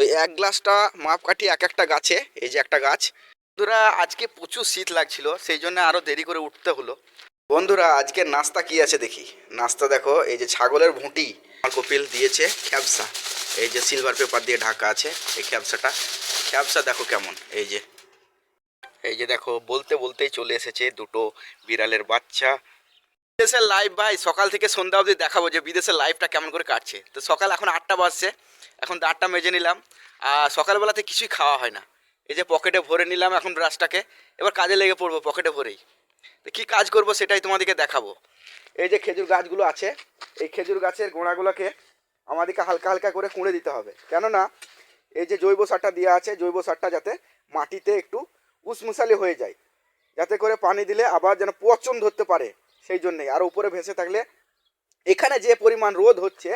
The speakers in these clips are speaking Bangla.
তো এক গ্লাসটা মাপকাঠি এক একটা গাছে, এই যে একটা গাছ। বন্ধুরা, আজকে প্রচুর শীত লাগছিল, সেই জন্য আরও দেরি করে উঠতে হলো। বন্ধুরা আজকের নাস্তা কি আছে দেখি? নাস্তা দেখো, এই যে ছাগলের ভুঁটি। আমার কপিল দিয়েছে খ্যাপসা এই যে সিলভার পেপার দিয়ে ঢাকা আছে, এই খ্যাপসাটা খ্যাপসা দেখো কেমন, এই যে। এই যে দেখো, বলতে বলতেই চলে এসেছে দুটো বিড়ালের বাচ্চা। বিদেশের লাইভ ভাই, সকাল থেকে সন্ধ্যা অবধি দেখাবো যে বিদেশের লাইভটা কেমন করে কাটছে। তো সকাল এখন আটটা বাজছে। এখন আটটা মেজে নিলাম। আর সকালবেলাতে কিছুই খাওয়া হয় না। এই যে পকেটে ভরে নিলাম এখন ব্রাশটাকে। এবার কাজে লেগে পড়ব পকেটে ভরেই। তো কী কাজ করব সেটাই তোমাদেরকে দেখাবো। এই যে খেজুর গাছগুলো আছে, এই খেজুর গাছের গোড়াগুলোকে আমাদেরকে হালকা হালকা করে কুঁড়ে দিতে হবে। কেননা এই যে জৈব সারটা দেওয়া আছে, জৈব সারটা যাতে মাটিতে একটু উসমুসালি হয়ে যায়। যাতে করে পানি দিলে আবার যেন পচন ধরতে পারে সেই জন্যেই। আর উপরে ভেসে থাকলে এখানে যে পরিমাণ রোদ হচ্ছে,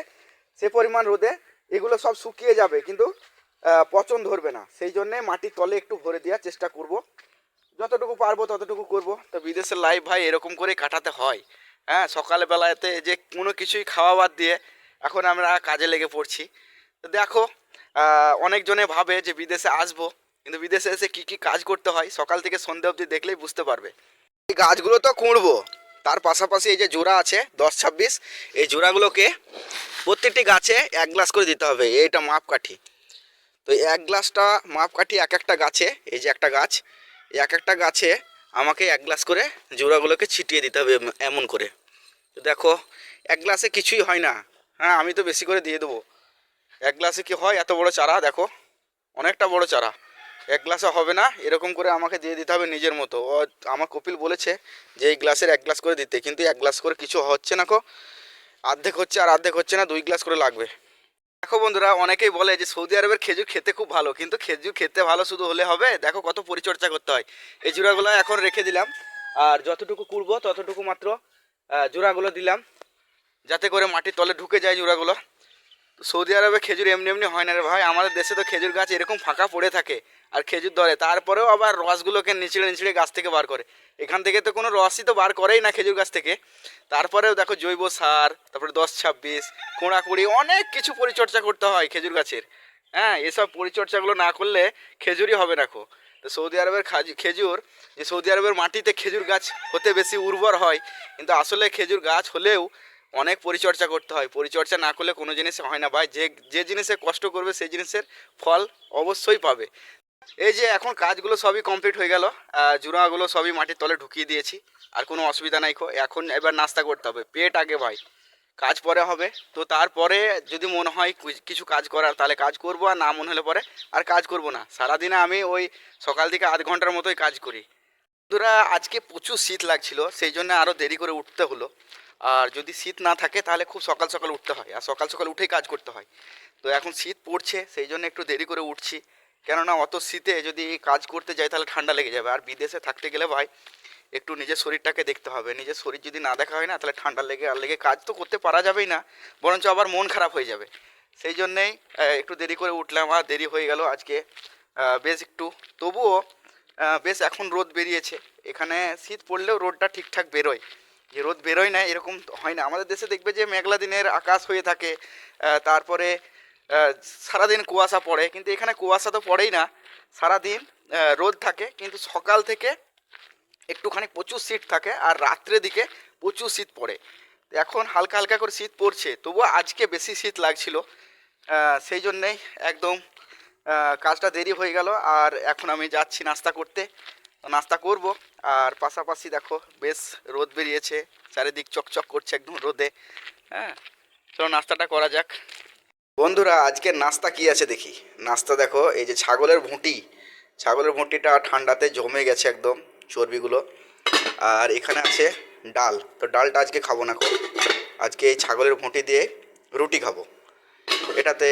সে পরিমাণ রোদে এগুলো সব শুকিয়ে যাবে কিন্তু পচন ধরবে না। সেই জন্যে মাটির তলে একটু ভরে দেওয়ার চেষ্টা করব। যতটুকু পারব ততটুকু করব। তো বিদেশের লাইফ ভাই এরকম করে কাটাতে হয়। হ্যাঁ সকালবেলাতে যে কোনো কিছুই খাওয়া বাদ দিয়ে এখন আমরা কাজে লেগে পড়ছি। তো দেখো অনেকজনে ভাবে যে বিদেশে আসব কিন্তু বিদেশে এসে কি কি কাজ করতে হয় সকাল থেকে সন্ধ্যে অবধি দেখলেই বুঝতে পারবে। এই গাছগুলো তো কুঁড়বো। তার পাশাপাশি এই যে জোড়া আছে, দশ ছাব্বিশ, এই জোড়াগুলোকে প্রত্যেকটি গাছে এক গ্লাস করে দিতে হবে, এইটা মাপকাঠি। তো এক গ্লাসটা মাপকাঠি এক একটা গাছে, এই যে একটা গাছ এক একটা গাছে আমাকে এক গ্লাস করে জোড়াগুলোকে ছিটিয়ে দিতে হবে এম- এমন করে। দেখো, এক গ্লাসে কিছুই হয় না। হ্যাঁ আমি তো বেশি করে দিয়ে দেবো। এক গ্লাসে কি হয়? এত বড় চারা, দেখো, অনেকটা বড় চারা। এক গ্লাসে হবে না, এরকম করে আমাকে দিয়ে দিতে হবে নিজের মতো। ও আমার কপিল বলেছে যে এই গ্লাসের এক গ্লাস করে দিতে, কিন্তু এক গ্লাস করে কিছু হচ্ছে না কো। অর্ধেক হচ্ছে আর অর্ধেক হচ্ছে না, দুই গ্লাস করে লাগবে। দেখো বন্ধুরা, অনেকেই বলে যে সৌদি আরবের খেজুর খেতে খুব ভালো, কিন্তু খেজুর খেতে ভালো শুধু হলে হবে? দেখো কত পরিচর্যা করতে হয়। এই জোড়াগুলো এখন রেখে দিলাম, আর যতটুকু কুড়বো ততটুকু মাত্র জোড়াগুলো দিলাম, যাতে করে মাটির তলে ঢুকে যায় জোড়াগুলো। সৌদি আরবে খেজুর এমনি এমনি হয় না রে ভাই, আমাদের দেশে তো খেজুর গাছ এরকম ফাঁকা পড়ে থাকে। আর খেজুর ধরে। তারপরেও আবার রসগুলোকে নিচড়ে নিচড়ে গাছ থেকে বার করে। এখান থেকে তো কোনো রসই তো বার করেই না খেজুর গাছ থেকে। তারপরেও দেখো জৈব সার, তারপরে দশ ছাব্বিশ কোঁড়াকুড়ি অনেক কিছু পরিচর্যা করতে হয় খেজুর গাছের। হ্যাঁ এসব পরিচর্যাগুলো না করলে খেজুরই হবে না খো। তো সৌদি আরবের খাজ- খেজুর, যে সৌদি আরবের মাটিতে খেজুর গাছ হতে বেশি উর্বর হয়, কিন্তু আসলে খেজুর গাছ হলেও অনেক পরিচর্যা করতে হয়। পরিচর্যা না করলে কোনো জিনিস হয় না। ভাই, যে যে জিনিসে কষ্ট করবে, সেই জিনিসের ফল অবশ্যই পাবে। এই যে এখন কাজগুলো সবই কমপ্লিট হয়ে গেল জুড়াগুলো সবই মাটির তলে ঢুকিয়ে দিয়েছি, আর কোনো অসুবিধা নাই খো। এখন এবার নাস্তা করতে হবে। পেট আগে ভাই, কাজ পরে হবে। তো তারপরে যদি মনে হয় কিছু কাজ করার, তাহলে কাজ করব, আর না মনে হলে পরে আর কাজ করব না। সারাদিনে আমি ওই সকাল থেকে আধ ঘণ্টার মতোই কাজ করি। বন্ধুরা, আজকে প্রচুর শীত লাগছিল, সেই জন্য আরও দেরি করে উঠতে হলো। আর যদি শীত না থাকে, তাহলে খুব সকাল সকাল উঠতে হয়, আর সকাল সকাল উঠেই কাজ করতে হয়। তো এখন শীত পড়ছে, সেই জন্য একটু দেরি করে উঠছি। কেননা অত শীতে যদি কাজ করতে যাই তাহলে ঠান্ডা লেগে যাবে। আর বিদেশে থাকতে গেলে ভাই, একটু নিজের শরীরটাকে দেখতে হবে। নিজের শরীর যদি না দেখা হয় না, তাহলে ঠান্ডা লেগে, আর লেগে কাজ তো করতে পারা যাবেই না, বরঞ্চ আবার মন খারাপ হয়ে যাবে। সেই জন্যেই একটু দেরি করে উঠলাম, আর দেরি হয়ে গেল আজকে। বেশ একটু, তবুও বেশ এখন রোদ বেরিয়েছে। এখানে শীত পড়লেও রোদটা ঠিকঠাক বেরোয়। যে রোদ বেরোয় না, এরকম হয় না। আমাদের দেশে দেখবে যে, মেঘলা দিনের আকাশ হয়ে থাকে। তারপরে সারাদিন কুয়াশা পড়ে, কিন্তু এখানে কুয়াশা তো পড়েই না। সারাদিন রোদ থাকে, কিন্তু সকাল থেকে একটুখানি প্রচুর শীত থাকে আর রাত্রের দিকে প্রচুর শীত পড়ে। এখন হালকা হালকা করে শীত পড়ছে, তবুও আজকে বেশি শীত লাগছিল। সেই জন্যেই একদম কাজটা দেরি হয়ে গেল, আর এখন আমি যাচ্ছি নাস্তা করতে। নাস্তা করব, আর পাশাপাশি দেখো, বেশ রোদ বেরিয়েছে, চারিদিক চকচক করছে একদম রোদে। হ্যাঁ চলো নাস্তাটা করা যাক। বন্ধুরা, আজকের নাস্তা কি আছে দেখি? নাস্তা দেখো, এই যে ছাগলের ভুঁটি। ছাগলের ভুঁটিটা ঠান্ডাতে জমে গেছে একদম চর্বিগুলো। আর এখানে আছে ডাল। তো ডালটা আজকে খাব না আজকে এই ছাগলের ভুঁটি দিয়ে রুটি খাব। এটাতে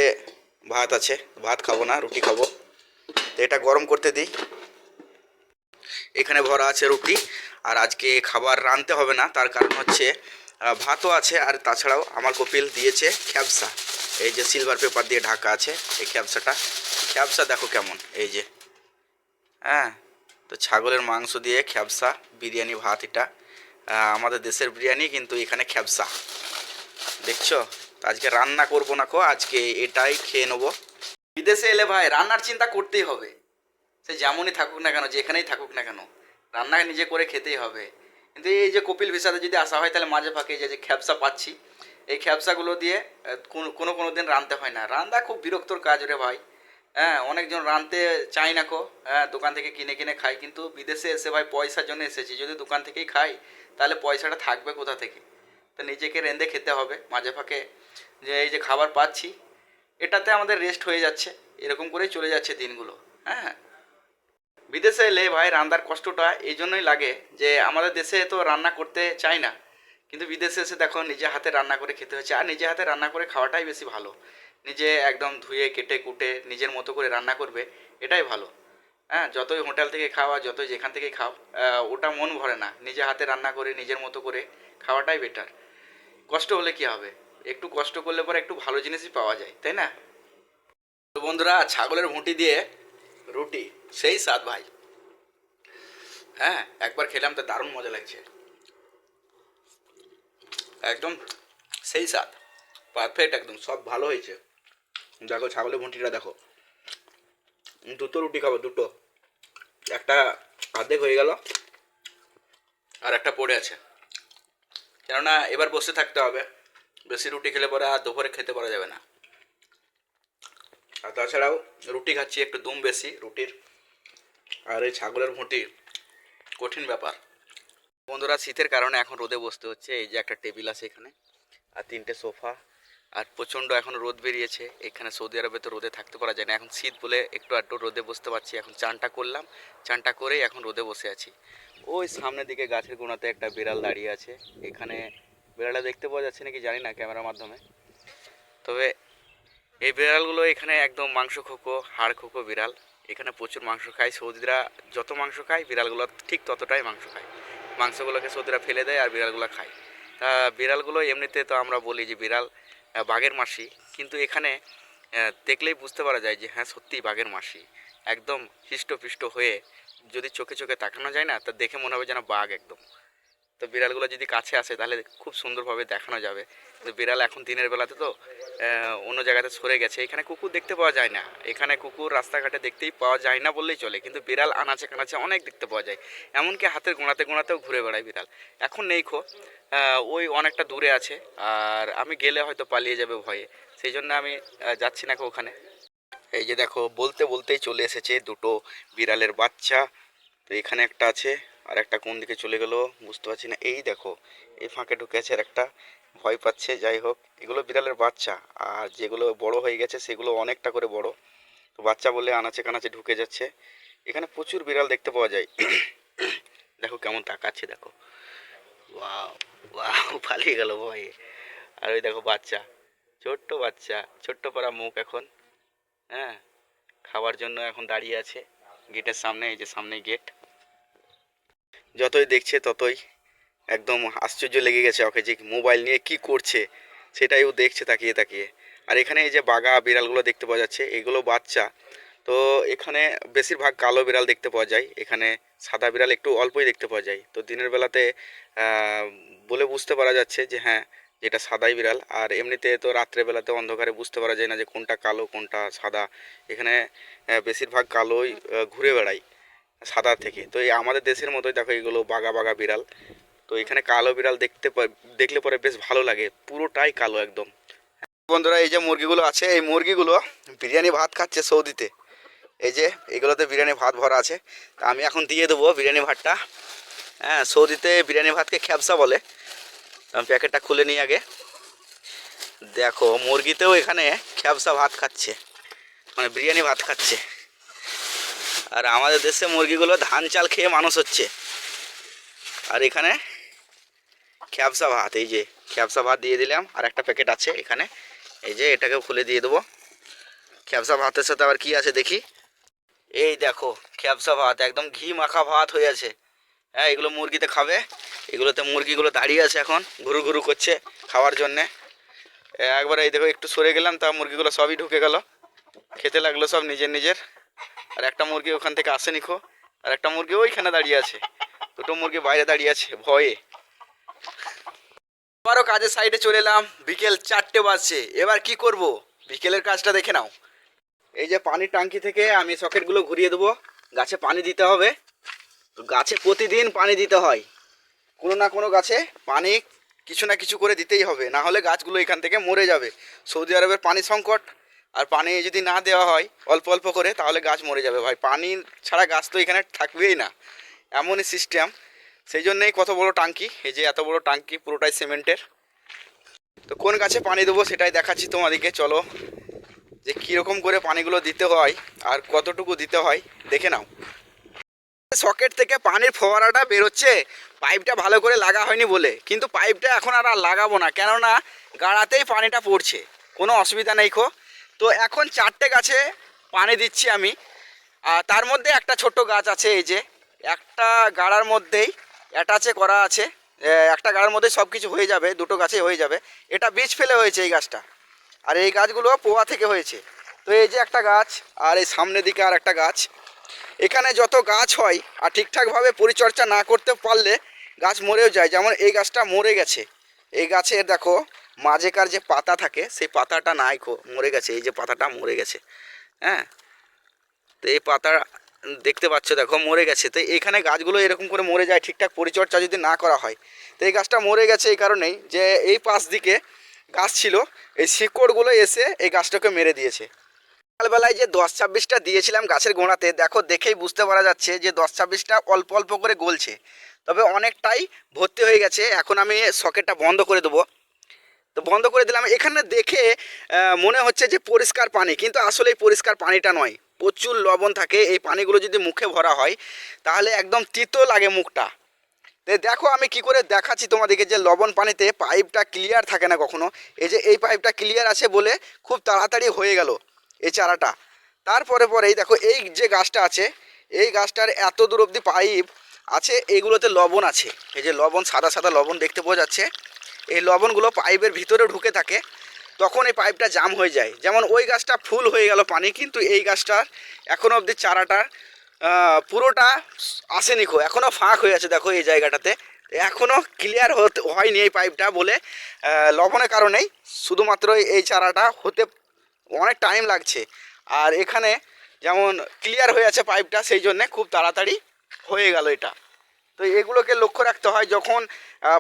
ভাত আছে। ভাত খাব না, রুটি খাব। তো এটা গরম করতে দিই। এখানে ভরা আছে রুটি। আর আজকে খাবার রাঁধতে হবে না। তার কারণ হচ্ছে ভাতও আছে। আর তাছাড়াও আমার কপিল দিয়েছে খ্যাপসা এই যে সিলভার পেপার দিয়ে ঢাকা আছে, এই খ্যাপসাটা খ্যাপসা দেখো কেমন, এই যে। হ্যাঁ তো ছাগলের মাংস দিয়ে খ্যাপসা বিরিয়ানি, ভাত এটা। আমাদের দেশের বিরিয়ানি কিন্তু এখানে খ্যাপসা দেখছ? আজকে রান্না করব না কো, আজকে এটাই খেয়ে নেব। বিদেশে এলে ভাই, রান্নার চিন্তা করতেই হবে। সে যেমনই থাকুক না কেন, যেখানেই থাকুক না কেন, রান্না নিজে করে খেতেই হবে। কিন্তু এই যে কপিল ভিসাতে যদি আসা হয়, তাহলে মাঝে ফাঁকে যে খ্যাপসা পাচ্ছি এই খ্যাপসাগুলো দিয়ে কোনো কোনো দিন রাঁধতে হয় না। রান্না খুব বিরক্তর কাজ রে ভাই। হ্যাঁ অনেকজন রাঁধতে চায় না কো। হ্যাঁ দোকান থেকে কিনে কিনে খাই কিন্তু বিদেশে এসে ভাই পয়সার জন্য এসেছি। যদি দোকান থেকেই খাই, তাহলে পয়সাটা থাকবে কোথা থেকে? তো নিজেকে রেঁধে খেতে হবে। মাঝে ফাঁকে যে এই যে খাবার পাচ্ছি, এটাতে আমাদের রেস্ট হয়ে যাচ্ছে। এরকম করেই চলে যাচ্ছে দিনগুলো। হ্যাঁ। বিদেশে এলে ভাই রান্নার কষ্টটা এই জন্যই লাগে যে আমাদের দেশে তো রান্না করতে চাই না। কিন্তু বিদেশে এসে দেখো নিজে হাতে রান্না করে খেতে হচ্ছে। আর নিজে হাতে রান্না করে খাওয়াটাই বেশি ভালো। নিজে একদম ধুয়ে, কেটে, কুটে, নিজের মতো করে রান্না করবে, এটাই ভালো। হ্যাঁ যতই হোটেল থেকে খাওয়া যতই যেখান থেকে খাও ওটা মন ভরে না। নিজে হাতে রান্না করে, নিজের মতো করে খাওয়াটাই বেটার কষ্ট হলে কি হবে? একটু কষ্ট করলে পরে একটু ভালো জিনিসই পাওয়া যায়, তাই না? তো বন্ধুরা, ছাগলের ভুঁটি দিয়ে রুটি, সেই স্বাদ ভাই। হ্যাঁ একবার খেলাম তো দারুণ মজা লাগছে। একদম সেই স্বাদ। পারফেক্ট একদম, সব ভালো হয়েছে। দেখো ছাগলের ভুঁটিটা দেখো। দুটো রুটি খাব, দুটো। একটা অর্ধেক হয়ে গেল আর একটা পড়ে আছে। কেননা এবার বসে থাকতে হবে। বেশি রুটি খেলে পরে আর দুপুরে খেতে পারা যাবে না। আর তাছাড়াও রুটি খাচ্ছি একটু দুম বেশি, রুটির। আর এই ছাগলের ভুঁটি কঠিন ব্যাপার। বন্ধুরা, শীতের কারণে এখন রোদে বসতে হচ্ছে। এই যে একটা টেবিল আছে এখানে, আর তিনটে সোফা, আর প্রচণ্ড এখন রোদ বেরিয়েছে। এখানে সৌদি আরবে তো রোদে থাকতে পারা যায় না। এখন শীত বলে একটু আধটু রোদে বসতে পারছি। এখন চানটা করলাম। চানটা করেই এখন রোদে বসে আছি। ওই সামনের দিকে গাছের গোড়াতে একটা বিড়াল দাঁড়িয়ে আছে। এখানে বিড়ালটা দেখতে পাওয়া যাচ্ছে নাকি জানি না ক্যামেরার মাধ্যমে। তবে এই বিড়ালগুলো এখানে একদম মাংস খোকো, হাড় খোকো বিড়াল। এখানে প্রচুর মাংস খায়। সৌদিরা যত মাংস খায়, বিড়ালগুলো ঠিক ততটাই মাংস খায়। মাংসগুলোকে সৌদিরা ফেলে দেয় আর বিড়ালগুলো খায়। তা বিড়ালগুলো এমনিতে তো আমরা বলি যে বিড়াল বাঘের মাসি। কিন্তু এখানে দেখলেই বুঝতে পারা যায় যে হ্যাঁ সত্যি বাঘের মাসি। একদম হৃষ্টপৃষ্ট হয়ে যদি চোখে চোখে তাকানো যায় না, তা দেখে মনে হবে যেন বাঘ একদম। তো বিড়ালগুলো যদি কাছে আসে, তাহলে খুব সুন্দরভাবে দেখানো যাবে। কিন্তু বিড়াল এখন দিনের বেলাতে তো অন্য জায়গাতে সরে গেছে। এখানে কুকুর দেখতে পাওয়া যায় না। এখানে কুকুর রাস্তাঘাটে দেখতেই পাওয়া যায় না বললেই চলে। কিন্তু বিড়াল আনাচে কানাচে অনেক দেখতে পাওয়া যায়। এমনকি হাতের গোড়াতে গোড়াতেও ঘুরে বেড়ায় বিড়াল। এখন নেই খো। ওই অনেকটা দূরে আছে। আর আমি গেলে হয়তো পালিয়ে যাবে ভয়ে। সেই জন্য আমি যাচ্ছি না ওখানে। এই যে দেখো, বলতে বলতেই চলে এসেছে দুটো বিড়ালের বাচ্চা। তো এখানে একটা আছে। আর একটা কোন দিকে চলে গেল বুঝতে পারছি না। এই দেখো, এই ফাঁকে ঢুকে আছে আর একটা ভয় পাচ্ছে, যাই হোক। এগুলো বিড়ালের বাচ্চা, আর যেগুলো বড় হয়ে গেছে সেগুলো অনেকটা করে বড়। তো বাচ্চা বলে আনাচে কানাচে ঢুকে যাচ্ছে। এখানে প্রচুর বিড়াল দেখতে পাওয়া যায়। দেখো কেমন তাকাচ্ছে, দেখো। পালিয়ে গেল ভয়ে। আর ওই দেখো বাচ্চা, ছোট্ট বাচ্চা, ছোট্ট পাড়া মুখ এখন। হ্যাঁ খাওয়ার জন্য এখন দাঁড়িয়ে আছে। গেটের সামনে, এই যে সামনে গেট। যতই দেখছে ততই একদম আশ্চর্য লেগে গেছে ওকে যে মোবাইল নিয়ে কি করছে, সেটাই ও দেখছে তাকিয়ে তাকিয়ে। আর এখানে এই যে বাঘা বিড়ালগুলো দেখতে পাওয়া যাচ্ছে, এগুলো বাচ্চা। তো এখানে বেশিরভাগ কালো বিড়াল দেখতে পাওয়া যায়, এখানে সাদা বিড়াল একটু অল্পই দেখতে পাওয়া যায়। তো দিনের বেলাতে বলে বুঝতে পারা যাচ্ছে যে হ্যাঁ এটা সাদাই বিড়াল। আর এমনিতে তো রাত্রেবেলাতে অন্ধকারে বুঝতে পারা যায় না যে কোনটা কালো, কোনটা সাদা। এখানে বেশিরভাগ কালোই ঘুরে বেড়ায়। সাদা থেকে। তো এই আমাদের দেশের মতোই দেখো এগুলো বাঘা বাঘা বিড়াল। তো এখানে কালো বিড়াল দেখতে দেখলে পরে বেশ ভালো লাগে। পুরোটাই কালো একদম। বন্ধুরা, এই যে মুরগিগুলো আছে, এই মুরগিগুলো বিরিয়ানি ভাত খাচ্ছে সৌদিতে। এই যে এগুলোতে বিরিয়ানি ভাত ভরা আছে। তা আমি এখন দিয়ে দেবো বিরিয়ানি ভাতটা। হ্যাঁ সৌদিতে বিরিয়ানি ভাতকে খ্যাপসা বলে। আমি প্যাকেটটা খুলে নিই আগে। দেখো, মুরগিতেও এখানে খ্যাপসা ভাত খাচ্ছে। মানে বিরিয়ানি ভাত খাচ্ছে। আর আমাদের দেশে মুরগিগুলো ধান চাল খেয়ে মানুষ হচ্ছে। আর এখানে খ্যাপসা ভাত, এই যে খ্যাপসা ভাত দিয়ে দিলাম, আর একটা প্যাকেট আছে এখানে। এই যে এটাকে খুলে দিয়ে দেবো। খ্যাপসা ভাতের সাথে আবার কি আছে দেখি? এই দেখো খ্যাপসা ভাত, একদম ঘি মাখা ভাত হয়ে আছে। হ্যাঁ এগুলো মুরগিতে খাবে। এগুলোতে মুরগিগুলো দাঁড়িয়ে আছে এখন, ঘুরু ঘুরু করছে খাওয়ার জন্যে। একবার এই দেখো, একটু সরে গেলাম, তা মুরগিগুলো সবই ঢুকে গেল। খেতে লাগল সব নিজের নিজের। আর একটা মুরগি ওখান থেকে আসেনি খো, আর একটা মুরগি ওইখানে দাঁড়িয়ে আছে। দুটো মুরগি বাইরে দাঁড়িয়ে আছে, ভয়ে। আবারও কাজের সাইডে চলে এলাম, বিকেল চারটে বাজছে। এবার কি করব? বিকেলের কাজটা দেখে নাও। এই যে পানির ট্যাঙ্কি থেকে আমি সকেটগুলো ঘুরিয়ে দেবো। গাছে পানি দিতে হবে। গাছে প্রতিদিন পানি দিতে হয়। কোনো না কোনো গাছে পানি কিছু না কিছু করে দিতেই হবে। না হলে গাছগুলো এখান থেকে মরে যাবে। সৌদি আরবের পানি সংকট। আর পানি যদি না দেওয়া হয়, অল্প অল্প করে, তাহলে গাছ মরে যাবে। ভাই, পানি ছাড়া গাছ তো এখানে থাকবেই না। এমনই সিস্টেম সেই জন্যেই কত বড় টাঙ্কি। এই যে এত বড় টাঙ্কি, পুরোটাই সিমেন্টের তো কোন গাছে পানি দেবো সেটাই দেখাচ্ছি তোমাদেরকে, চলো। যে কীরকম করে পানিগুলো দিতে হয় আর কতটুকু দিতে হয়, দেখে নাও। সকেট থেকে পানির ফোয়ারাটা বেরোচ্ছে। পাইপটা ভালো করে লাগা হয়নি বলে। কিন্তু পাইপটা এখন আর লাগাবো না। কেননা গাড়াতেই পানিটা পড়ছে। কোনো অসুবিধা নেই খো। তো এখন চারটে গাছে পানি দিচ্ছি আমি। আর তার মধ্যে একটা ছোট্ট গাছ আছে এই যে, একটা গাড়ার মধ্যেই অ্যাটাচে করা আছে। একটা গাড়ার মধ্যে সব কিছু হয়ে যাবে, দুটো গাছে হয়ে যাবে। এটা বীজ ফেলে হয়েছে এই গাছটা। আর এই গাছগুলো পোয়া থেকে হয়েছে। তো এই যে একটা গাছ, আর এই সামনের দিকে আর একটা গাছ। এখানে যত গাছ হয়, আর ঠিকঠাকভাবে পরিচর্যা না করতে পারলে গাছ মরেও যায়। যেমন এই গাছটা মরে গেছে। এই গাছের দেখো মাঝেকার যে পাতা থাকে, সেই পাতাটা নাই মরে গেছে। এই যে পাতাটা মরে গেছে। হ্যাঁ? তো এই পাতা দেখতে পাচ্ছ, দেখো, মরে গেছে। তো এখানে গাছগুলো এরকম করে মরে যায়, ঠিকঠাক পরিচর্যা যদি না করা হয়। তো এই গাছটা মরে গেছে এই কারণেই যে এই পাশ দিকে গাছ ছিল, এই শিকড়গুলো এসে এই গাছটাকে মেরে দিয়েছে। সকালবেলায় যে দশ ছাব্বিশটা দিয়েছিলাম গাছের গোড়াতে, দেখো, দেখেই বুঝতে পারা যাচ্ছে যে দশ ছাব্বিশটা অল্প অল্প করে গলছে। তবে অনেকটাই ভর্তি হয়ে গেছে। এখন আমি সকেটটা বন্ধ করে দেবো। তো বন্ধ করে দিলাম। এখানে দেখে মনে হচ্ছে যে পরিষ্কার পানি, কিন্তু আসলে এই পরিষ্কার পানিটা নয়। প্রচুর লবণ থাকে। এই পানিগুলো যদি মুখে ভরা হয়, তাহলে একদম তিতো লাগে মুখটা। তো দেখো আমি কি করে দেখাচ্ছি তোমাদেরকে যে লবণ পানিতে পাইপটা ক্লিয়ার থাকে না কখনো? এই যে এই পাইপটা ক্লিয়ার আছে বলে খুব তাড়াতাড়ি হয়ে গেল এই চারাটা। তারপরে পরেই দেখো এই যে গাছটা আছে, এই গাছটার এত দূর অবধি পাইপ আছে এইগুলোতে লবণ আছে। এই যে লবণ, সাদা সাদা লবণ দেখতে পাওয়া যাচ্ছে। এই লবণগুলো পাইপের ভিতরে ঢুকে থাকে, তখন এই পাইপটা জাম হয়ে যায়। যেমন ওই গাছটা ফুল হয়ে গেল পানি, কিন্তু এই গাছটার এখনও অবধি চারাটার পুরোটা আসেনি খো এখনও ফাঁক হয়ে আছে দেখো এই জায়গাটাতে। এখনও ক্লিয়ার হতে, হয়নি এই পাইপটা বলে লবণের কারণেই শুধুমাত্র এই চারাটা হতে অনেক টাইম লাগছে। আর এখানে যেমন ক্লিয়ার হয়ে আছে পাইপটা, সেই জন্যে খুব তাড়াতাড়ি হয়ে গেল এটা। তো এগুলোকে লক্ষ্য রাখতে হয় যখন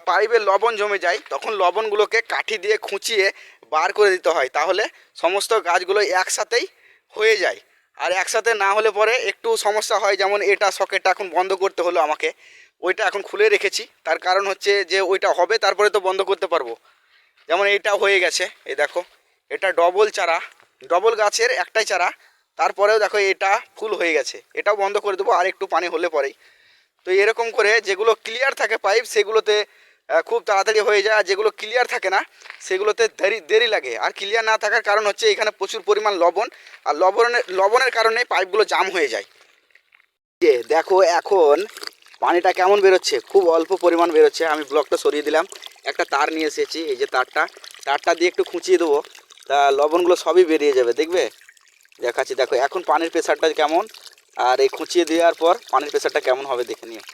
পাইপে লবণ জমে যায়, তখন লবণগুলোকে কাঠি দিয়ে খুঁচিয়ে বার করে দিতে হয়। তাহলে সমস্ত গাছগুলো একসাথেই হয়ে যায়। আর একসাথে না হলে পরে একটু সমস্যা হয়, যেমন এটা সকেটটা এখন বন্ধ করতে হলো আমাকে, ওইটা এখন খুলে রেখেছি। তার কারণ হচ্ছে যে ওইটা হবে, তারপরে তো বন্ধ করতে পারব। যেমন এইটা হয়ে গেছে, এই দেখো, এটা ডবল চারা, ডবল গাছের একটাই চারা, তারপরেও দেখো এটা ফুল হয়ে গেছে। এটাও বন্ধ করে দেবো আর একটু পানি হলে পরেই। তো এরকম করে যেগুলো ক্লিয়ার থাকে পাইপ সেগুলোতে খুব তাড়াতাড়ি হয়ে যায়। আর যেগুলো ক্লিয়ার থাকে না, সেগুলোতে দেরি দেরি লাগে। আর ক্লিয়ার না থাকার কারণ হচ্ছে এখানে প্রচুর পরিমাণ লবণ। আর লবণের লবণের কারণে পাইপগুলো জাম হয়ে যায়। দেখো এখন পানিটা কেমন বেরোচ্ছে? খুব অল্প পরিমাণ বেরোচ্ছে। আমি ব্লকটা সরিয়ে দিলাম। একটা তার নিয়ে এসেছি, এই যে তারটা। তারটা দিয়ে একটু খুঁচিয়ে দেবো। তা লবণগুলো সবই বেরিয়ে যাবে, দেখবে? দেখাচ্ছি। দেখো, এখন পানির প্রেশারটা কেমন? আর এই খুঁচিয়ে দেওয়ার পর পানির প্রেশারটা কেমন হবে দেখে নিও।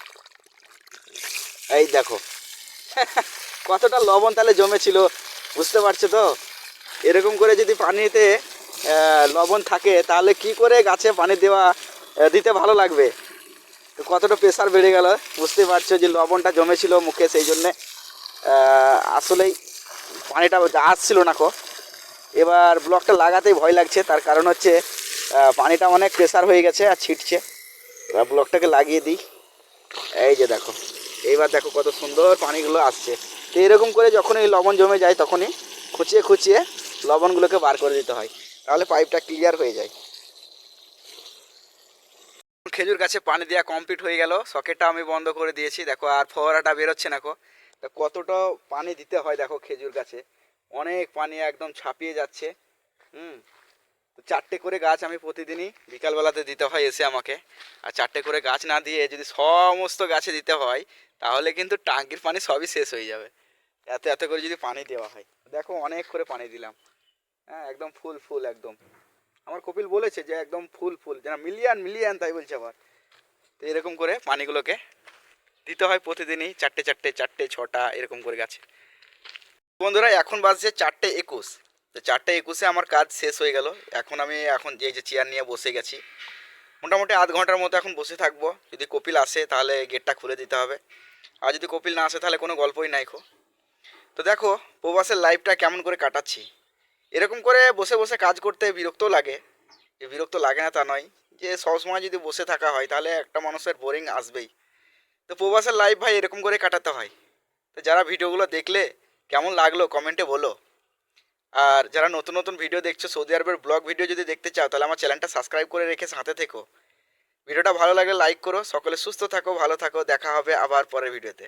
এই দেখো। কতটা লবণ তাহলে জমেছিল, বুঝতে পারছ তো? এরকম করে যদি পানিতে লবণ থাকে, তাহলে কি করে গাছে পানি দেওয়া দিতে ভালো লাগবে? তো কতটা প্রেশার বেড়ে গেল, বুঝতে পারছ যে লবণটা জমেছিল মুখে, সেই জন্যে আসলেই পানিটা আসছিল না কো। এবার ব্লকটা লাগাতেই ভয় লাগছে, তার কারণ হচ্ছে পানিটা অনেক প্রেশার হয়ে গেছে আর ছিটছে। ব্লকটাকে লাগিয়ে দিই। এই যে দেখো, এইবার দেখো কত সুন্দর পানিগুলো আসছে। তো এরকম করে যখন এই লবণ জমে যায় তখনই খুঁচিয়ে খুঁচিয়ে লবণগুলোকে বার করে দিতে হয়। তাহলে পাইপটা ক্লিয়ার হয়ে যায়। খেজুর গাছে পানি দেওয়া কমপ্লিট হয়ে গেল। সকেটটা আমি বন্ধ করে দিয়েছি। দেখো, আর ফোয়ারাটা বেরোচ্ছে না তা কতটা পানি দিতে হয় দেখো খেজুর গাছে? অনেক পানি একদম ছাপিয়ে যাচ্ছে। হুম। তো চারটে করে গাছ আমি প্রতিদিনই বিকালবেলাতে দিতে হয় এসে আমাকে। আর চারটে করে গাছ না দিয়ে যদি সমস্ত গাছে দিতে হয়, তাহলে কিন্তু টাঙ্কির পানি সবই শেষ হয়ে যাবে। এত এত করে যদি পানি দেওয়া হয়। দেখো অনেক করে পানি দিলাম। হ্যাঁ একদম ফুল ফুল একদম। আমার কপিল বলেছে যে একদম ফুল ফুল, যেন মিলিয়ন মিলিয়ন তাই বলছে আবার। তো এরকম করে পানিগুলোকে দিতে হয় প্রতিদিনই চারটে চারটে চারটে, ছটা এরকম করে গাছে। বন্ধুরা, এখন বাজছে চারটে একুশ। তো চারটে একুশে আমার কাজ শেষ হয়ে গেল। এখন আমি এখন যে যে চেয়ার নিয়ে বসে গেছি। মোটামুটি আধ ঘণ্টার মতো এখন বসে থাকব। যদি কপিল আসে তাহলে গেটটা খুলে দিতে হবে। আর যদি কপিল না আসে তাহলে কোনো গল্পই নাই খো। তো দেখো, প্রবাসের লাইফটা কেমন করে কাটাচ্ছি। এরকম করে বসে বসে কাজ করতে বিরক্তও লাগে। যে বিরক্ত লাগে না তা নয়। যে সবসময় যদি বসে থাকা হয় তাহলে একটা মানুষের বোরিং আসবেই। তো প্রবাসের লাইফ ভাই এরকম করে কাটাতে হয়। তো যারা ভিডিওগুলো দেখলে কেমন লাগল কমেন্টে বলো। আর যারা নতুন নতুন ভিডিও দেখছ সৌদি আরবের ব্লগ ভিডিও যদি দেখতে চাও, তাহলে আমার চ্যানেলটা সাবস্ক্রাইব করে রেখে সাথে থেকো। ভিডিওটা ভালো লাগলে লাইক করো, সকলে সুস্থ থাকো, ভালো থাকো, দেখা হবে আবার পরের ভিডিওতে